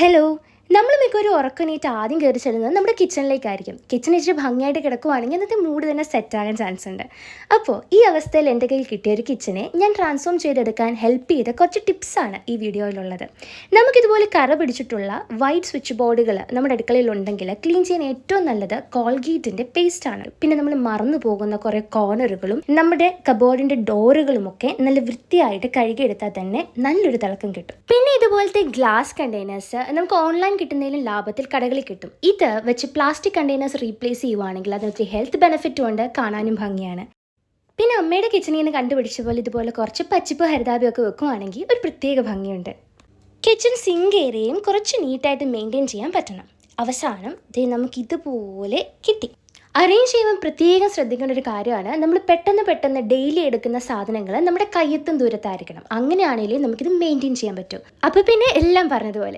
Hello നമ്മൾ മിക്കൊരു ഉറക്കനീറ്റ് ആദ്യം കയറി ചെല്ലുന്നത് നമ്മുടെ കിച്ചണിലേക്കായിരിക്കും കിച്ചൺ ഇച്ചിരി ഭംഗിയായിട്ട് കിടക്കുവാണെങ്കിൽ അന്നത്തെ മൂഡ് തന്നെ സെറ്റ് ആകാൻ ചാൻസ് ഉണ്ട്. അപ്പോൾ ഈ അവസ്ഥയിൽ എന്റെ കയ്യിൽ കിട്ടിയ ഒരു കിച്ചനെ ഞാൻ ട്രാൻസ്ഫോം ചെയ്തെടുക്കാൻ ഹെൽപ്പ് ചെയ്ത കുറച്ച് ടിപ്സാണ് ഈ വീഡിയോയിലുള്ളത്. നമുക്കിതുപോലെ കറ പിടിച്ചിട്ടുള്ള വൈറ്റ് സ്വിച്ച് ബോർഡുകൾ നമ്മുടെ അടുക്കളയിൽ ഉണ്ടെങ്കിൽ ക്ലീൻ ചെയ്യാൻ ഏറ്റവും നല്ലത് കോൾഗേറ്റിന്റെ പേസ്റ്റാണ് പിന്നെ നമ്മൾ മറന്നു പോകുന്ന കുറേ കോർണറുകളും നമ്മുടെ കബോർഡിന്റെ ഡോറുകളുമൊക്കെ നല്ല വൃത്തിയായിട്ട് കഴുകിയെടുത്താൽ തന്നെ നല്ലൊരു തിളക്കം കിട്ടും. പിന്നെ ഇതുപോലത്തെ ഗ്ലാസ് കണ്ടെയ്നേഴ്സ് നമുക്ക് ഓൺലൈൻ കിട്ടുന്നതിലും ലാഭത്തിൽ കടകളിൽ കിട്ടും. ഇത് വെച്ച് പ്ലാസ്റ്റിക് കണ്ടെയ്നേഴ്സ് റീപ്ലേസ് ചെയ്യുവാണെങ്കിൽ അത് വെച്ച് ഹെൽത്ത് ബെനിഫിറ്റും ഉണ്ട് കാണാനും ഭംഗിയാണ്. പിന്നെ അമ്മയുടെ കിച്ചണിൽ നിന്ന് കണ്ടുപിടിച്ച പോലെ ഇതുപോലെ കുറച്ച് പച്ചപ്പ് ഹരിതാപിയൊക്കെ വെക്കുവാണെങ്കിൽ ഒരു പ്രത്യേക ഭംഗിയുണ്ട്. കിച്ചൺ സിങ്ക് ഏരിയയും കുറച്ച് നീറ്റായിട്ട് മെയിന്റെയിൻ ചെയ്യാൻ പറ്റണം. അവസാനം ഇത് നമുക്ക് ഇതുപോലെ കിട്ടി. അറേഞ്ച് ചെയ്യുമ്പോൾ പ്രത്യേകം ശ്രദ്ധിക്കേണ്ട ഒരു കാര്യമാണ്. നമ്മൾ പെട്ടെന്ന് പെട്ടെന്ന് ഡെയിലി എടുക്കുന്ന സാധനങ്ങൾ നമ്മുടെ കയ്യെത്തും ദൂരത്തായിരിക്കണം. അങ്ങനെയാണെങ്കിലേ നമുക്കിത് മെയിന്റെയിൻ ചെയ്യാൻ പറ്റൂ. അപ്പോൾ പിന്നെ എല്ലാം പറഞ്ഞതുപോലെ